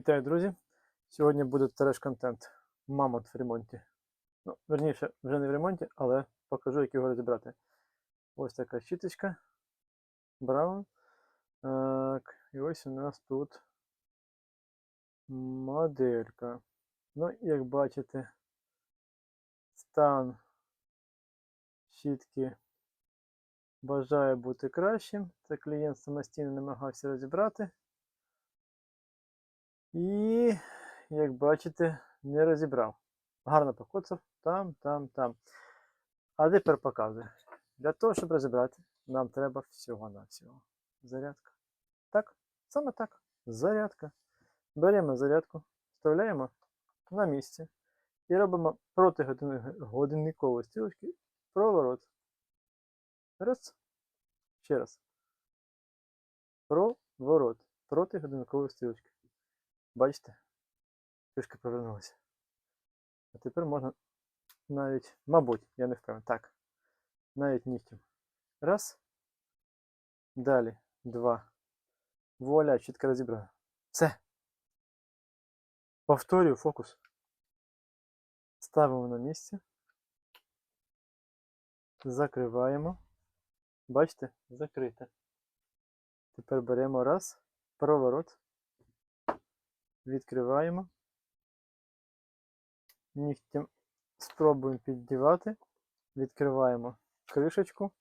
Вітаю, друзі! Сьогодні буде треш-контент. Мамонт в ремонті. Ну, верніше, вже не в ремонті, але покажу, як його розібрати. Ось така щіточка. Браун. Так, і ось у нас тут моделька. Ну, як бачите, стан щітки бажає бути кращим. Це клієнт самостійно намагався розібрати. І, як бачите, не розібрав. Гарно покоцав там, там, там. А тепер показую. Для того, щоб розібрати, нам треба всього-навсього. Зарядка. Так, саме так. Зарядка. Беремо зарядку, вставляємо на місце і робимо проти годинникової стрілочки проворот. Раз. Ще раз. Проворот. Проти годинникової стрілочки. Бачите? Трішки повернулася. А тепер можна навіть, мабуть, я не впевнений. Так. Навіть нігтем. Раз. Далі. Два. Вуаля, чітко розібрано. Все. Повторюю фокус. Ставимо на місце. Закриваємо. Бачите? Закрите. Тепер беремо раз. Проворот. Відкриваємо. Нігтем спробуємо піддівати. Відкриваємо кришечку.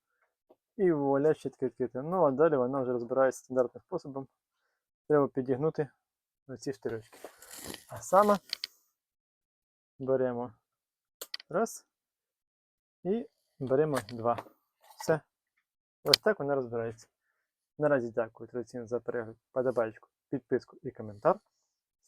І вуаля, щітка відкрита. Ну, а далі вона вже розбирається стандартним способом. Треба підігнути ці штирочки. А саме беремо раз і беремо два. Все. Ось так вона розбирається. Наразі дякую традиційно за перегляд, подобайку, підписку і коментар.